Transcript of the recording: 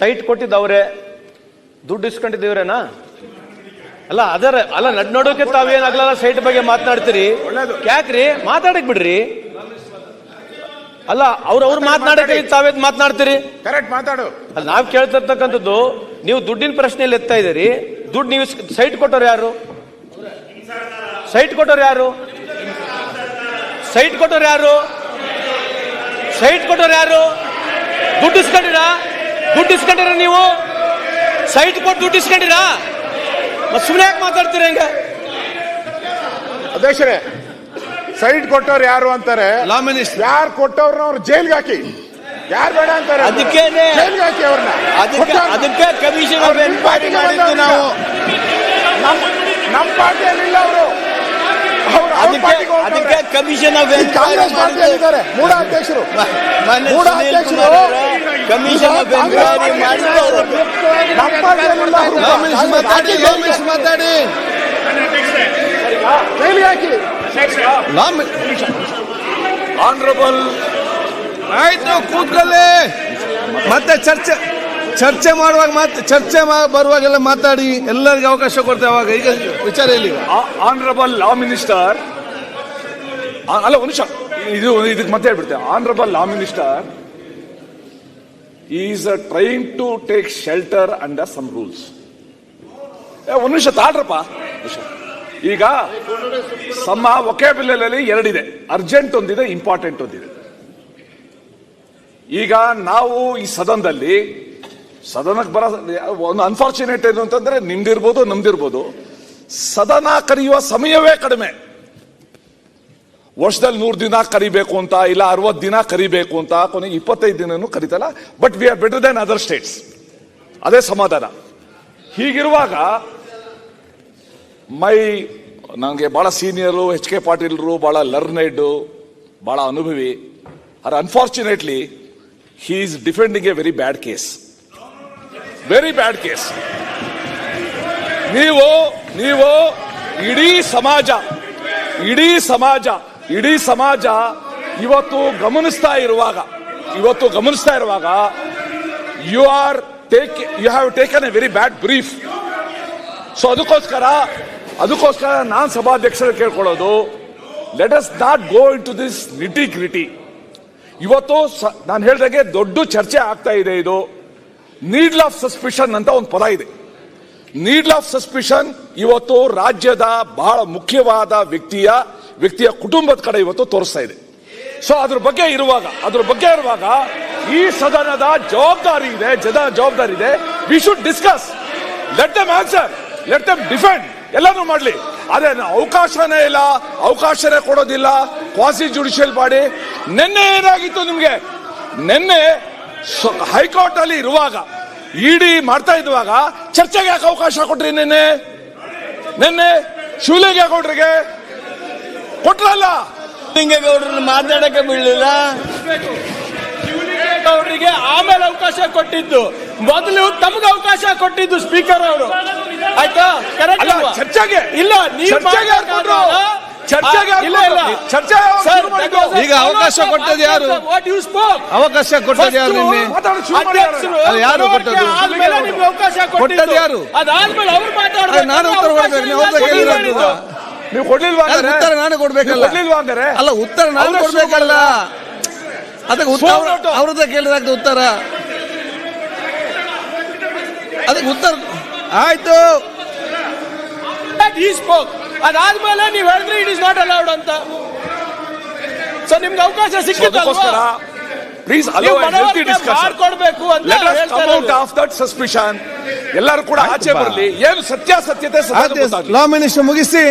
Site ಕೊಟ್ಟಿದ್ದವ್ರೆ ದುಡ್ಡು ಇಸ್ಕೊಂಡಿದ್ದೀವ್ರೇನಾ? ಅಲ್ಲ ಅದರ ಅಲ್ಲ ನಡ್ ನೋಡೋಕೆ ತಾವೇನಾಗಲ್ಲ ಸೈಟ್ ಬಗ್ಗೆ ಮಾತನಾಡ್ತೀರಿ. ಯಾಕ್ರಿ? ಮಾತಾಡಕ್ ಬಿಡ್ರಿ. ಅಲ್ಲ ಅವ್ರ ಅವ್ರು ಮಾತನಾಡಕ್ಕೆ ತಾವೇ ಮಾತನಾಡ್ತೀರಿ? ಕರೆಕ್ಟ್ ಮಾತಾಡು. ಅಲ್ಲ ನಾವ್ ಕೇಳ್ತಿರ್ತಕ್ಕಂಥದ್ದು ನೀವು ದುಡ್ಡಿನ ಪ್ರಶ್ನೆಯಲ್ಲಿ ಎತ್ತಾ ಇದ್ದೀರಿ. ದುಡ್ಡು ನೀವು ಸೈಟ್ ಕೊಟ್ಟವ್ರು ಯಾರು? ಸೈಟ್ ಕೊಟ್ಟವ್ರು ಯಾರು? ಸೈಟ್ ಕೊಟ್ಟವ್ರು ಯಾರು? ಸೈಟ್ ಕೊಟ್ಟವ್ರು ಯಾರು? ದುಡ್ಡು ಇಸ್ಕೊಂಡಿರಾ? ದುಡ್ಡು ಇಸ್ಕೊಂಡಿರ ನೀವು? ಸೈಟ್ ಕೊಟ್ಟು ದುಡ್ಡು ಇಸ್ಕೊಂಡಿರಾ? ಮತ್ತೆ ಸುಮ್ಮನೆ ಯಾಕೆ ಮಾತಾಡ್ತೀರ ಹೆಂಗ? ಅಧ್ಯಕ್ಷರೇ ಸೈಟ್ ಕೊಟ್ಟವ್ರು ಯಾರು ಅಂತಾರೆ? Law minister. ಯಾರು ಕೊಟ್ಟವ್ರನ್ನ ಅವ್ರು ಜೈಲ್ಗೆ ಹಾಕಿ. ಯಾರು ಬೇಡ ಅಂತಾರೆ? ಅದಕ್ಕೆ ಅದಕ್ಕೇನೆ. ಜೈಲ್ಗೆ ಹಾಕಿ ಅವ್ರನ್ನ. ಅದಕ್ಕೆ. ಅದಕ್ಕೆ ಕಮಿಷನ್ ಮಾಡಿದ್ದು ನಾವು ನಮ್ಮ ನಮ್ಮ ಪಾರ್ಟಿಯಲ್ಲಿಲ್ಲ ಅವರು ಅದಕ್ಕೆ ಅದಕ್ಕೆ ಕಮಿಷನ್ ಆಫ್ ಎನ್ಕ್ವೈರಿ ಕಾಂಗ್ರೆಸ್ ಪಾರ್ಟಿಯಲ್ಲಿದ್ದಾರೆ ಮೂಡ ಅಧ್ಯಕ್ಷರು. ಮೂಡ ಅಧ್ಯಕ್ಷರು. ಕಮಿಷನ್ ಮಾತಾಡಿ ಲಾ ಮಿನಿಸ್ಟರ್ ಮಾತಾಡಿ. ಜೈಲಿಗೆ ಹಾಕಿ ಆನರಬಲ್ ಆಯ್ತು ಕೂತ್ಕೊಳ್ಳಿ. ಮತ್ತೆ ಚರ್ಚೆ ಚರ್ಚೆ ಮಾಡುವಾಗ ಮಾತು ಚರ್ಚೆ ಮಾ- ಬರುವಾಗೆಲ್ಲ ಮಾತಾಡಿ ಎಲ್ಲರಿಗೂ ಅವಕಾಶ ಕೊಡ್ತೇವೆ ಅವಾಗ ಈಗ ವಿಚಾರ ಇಲ್ಲಿ ಆನರಬಲ್ ಲಾ ಮಿನಿಸ್ಟರ್ ಅಲ್ಲ, ಒಂದು ನಿಮಿಷ. ಇದು ಇದಕ್ಕೆ ಮತ್ತೆ ಹೇಳ್ಬಿಡ್ತೆ. Honourable law minister is trying to take shelter under some rules ಒಂದು ನಿಮಿಷ ನಿಮಿಷ. ಈಗ ಸಮ ಒಕೆಬಿಲಲ್ಲಿ ಎರಡಿದೆ. ಅರ್ಜೆಂಟ್ ಒಂದಿದೆ ಇಂಪಾರ್ಟೆಂಟ್ ಒಂದಿದೆ. ಈಗ ನಾವು ಈ ಸದನದಲ್ಲಿ, ಸದನಕ್ಕೆ ಬರ, ಒಂದು ಅನ್ಫಾರ್ಚುನೇಟ್ ಏನು ಅಂತಂದ್ರೆ ನಿಮ್ದಿರ್ಬೋದು, ನಮ್ದಿರ್ಬೋದು. ಸದನ ಕರೆಯುವ ಸಮಯವೇ ಕಡಿಮೆ. ವರ್ಷದಲ್ಲಿ ನೂರು ದಿನ ಕರಿಬೇಕು ಅಂತ, ಇಲ್ಲ ಅರವತ್ತು ದಿನ ಕರಿಬೇಕು ಅಂತ, ಕೊನೆಗೆ ಇಪ್ಪತ್ತೈದು ದಿನನೂ ಕರಿತಲ್ಲ. But we are better than other states ಅದೇ ಸಮಾಧಾನ. ಹೀಗಿರುವಾಗ, ಮೈ ನನಗೆ ಬಹಳ ಸೀನಿಯರು ಎಚ್ ಕೆ ಪಾಟೀಲ್ರು, ಬಹಳ ಲರ್ನೆಡ್ ಬಹಳ ಅನುಭವಿ. Are unfortunately he is defending a very bad case very bad case ನೀವು ನೀವು, ಇಡೀ ಸಮಾಜ ಇಡೀ ಸಮಾಜ ಇಡೀ ಸಮಾಜ ಇವತ್ತು ಗಮನಿಸ್ತಾ ಇರುವಾಗ, ಇವತ್ತು ಗಮನಿಸ್ತಾ ಇರುವಾಗ you are take you have taken a very bad brief so ಅದಕ್ಕೋಸ್ಕರ ಅದಕ್ಕೋಸ್ಕರ ನಾನು ಸಭಾಧ್ಯಕ್ಷರು ಕೇಳ್ಕೊಳ್ಳೋದು let us not go into this nitty gritty ಇವತ್ತು ನಾನು ಹೇಳಿದಾಗೆ ದೊಡ್ಡ ಚರ್ಚೆ ಆಗ್ತಾ ಇದೆ ಇದು. ನೀಡ್ಲ್ ಆಫ್ ಸಸ್ಪಿಷನ್ ಅಂತ ಒಂದು ಪದ ಇದೆ. ನೀಡ್ಲ್ ಆಫ್ ಸಸ್ಪಿಷನ್ ಇವತ್ತು ರಾಜ್ಯದ ಬಹಳ ಮುಖ್ಯವಾದ ವ್ಯಕ್ತಿಯ ವ್ಯಕ್ತಿಯ ಕುಟುಂಬದ ಕಡೆ ಇವತ್ತು ತೋರಿಸ್ತಾ ಇದೆ. ಸೊ ಅದ್ರ ಬಗ್ಗೆ ಇರುವಾಗ, ಅದ್ರ ಬಗ್ಗೆ ಇರುವಾಗ ಈ ಸದನದ ಜವಾಬ್ದಾರಿ ಇದೆ ಜನ ಜವಾಬ್ದಾರಿ ಇದೆ. We should discuss let them answer let them defend ಎಲ್ಲಾನು ಮಾಡ್ಲಿ. ಅದೇ ಅವಕಾಶನೇ ಇಲ್ಲ, ಅವಕಾಶನೇ ಕೊಡೋದಿಲ್ಲ ಕ್ವಾಸಿ ಜುಡಿಷಿಯಲ್ ಬಾಡಿ. ನಿನ್ನೆ ಏನಾಗಿತ್ತು ನಿಮ್ಗೆ? ನಿನ್ನೆ ಹೈಕೋರ್ಟ್ ಅಲ್ಲಿ ಇರುವಾಗ, ಇಡಿ ಮಾಡ್ತಾ ಇದ್ವಾಗ, ಚರ್ಚೆಗೆ ಯಾಕೆ ಅವಕಾಶ ಕೊಟ್ರಿ ನಿನ್ನೆ? ನಿನ್ನೆ ಶಿವಲಿಂಗೇಗೌಡರಿಗೆ ಕೊಟ್ರಲ್ಲ? ಗೌಡ್ರನ್ನ ಮಾತಾಡಕ್ಕೆ ಬೀಳಲಿಲ್ಲ ಅವರಿಗೆ ಆಮೇಲೆ ಅವಕಾಶ ಕೊಟ್ಟಿದ್ದು. ಮೊದಲು ತಮಗೆ ಅವಕಾಶ ಕೊಟ್ಟಿದ್ದು ಸ್ಪೀಕರ್ ಅವರು. ಆಯ್ತಾ? ಕರೆಕ್ಟ್ ಅಲ್ಲ, ಚರ್ಚೆಗೆ. ಇಲ್ಲ ನೀವು ಚರ್ಚೆಗೆ ಯಾರು ಕೊಟ್ರು? ಚರ್ಚೆಗೆ ಇಲ್ಲ ಇಲ್ಲ? ಚರ್ಚೆ ಈಗ ಅವಕಾಶ ಕೊಟ್ಟದ್ದು ಯಾರು? ಅವಕಾಶ ಕೊಟ್ಟದ್ದು ಯಾರು ನಿನ್ನೆ? ಯಾರು ಕೊಟ್ಟದ್ದು? ಆದ್ಮೇಲೆ ನಿಮ್ಗೆ ಅವಕಾಶ ಕೊಟ್ಟದ್ದು ಯಾರು? ಅದಾದ್ಮೇಲೆ ಅವ್ರು ಮಾತಾಡ್ತಾರೆ ನಾನು ಉತ್ತರ ಕೊಡ್ಬೇಕು, ನೀವು ಕೊಡ್ಲಿಲ್ವಾ ಉತ್ತರ ನಾನು ಕೊಡ್ಬೇಕಲ್ಲ. ಕೊಡ್ಲಿಲ್ವಾ ಹಂಗಾರೆ ಅಲ್ಲ ಉತ್ತರ ನಾನು ಕೊಡ್ಬೇಕಲ್ಲ. ಅದಕ್ಕೆ ಉತ್ತರ ಅವ್ರದ್ದ ಕೇಳಿದಾಗ್ತದೆ ಉತ್ತರ. ಅದಕ್ಕೆ ಉತ್ತರ ಆಯ್ತು. ಅದಾದ್ಮೇಲೆ ನೀವು ಹೇಳಿದ್ರೆ ಇಟ್ ಇಸ್ ನಾಟ್ ಅಲೌಡ್ ಅಂತ. ಸೊ ನಿಮ್ಗೆ ಅವಕಾಶ ಸಿಕ್ಕಿತ್ತಲ್ವಾ? ಪ್ಲೀಸ್ ಅಲೋ ಹೆಲ್ತಿ ಡಿಸ್ಕಷನ್ ಕೊಡಬೇಕು ಅಂತ ಹೇಳ್ತಾರೆ. ಆಫ್ ದಟ್ ಸಸ್ಪಿಷನ್ ಎಲ್ಲರೂ ಕೂಡ ಆಚೆ ಬರಲಿ. ಏನು ಸತ್ಯಾಸತ್ಯತೆ ಲಾ ಮಿನಿಸ್ಟರ್ ಮುಗಿಸಿ.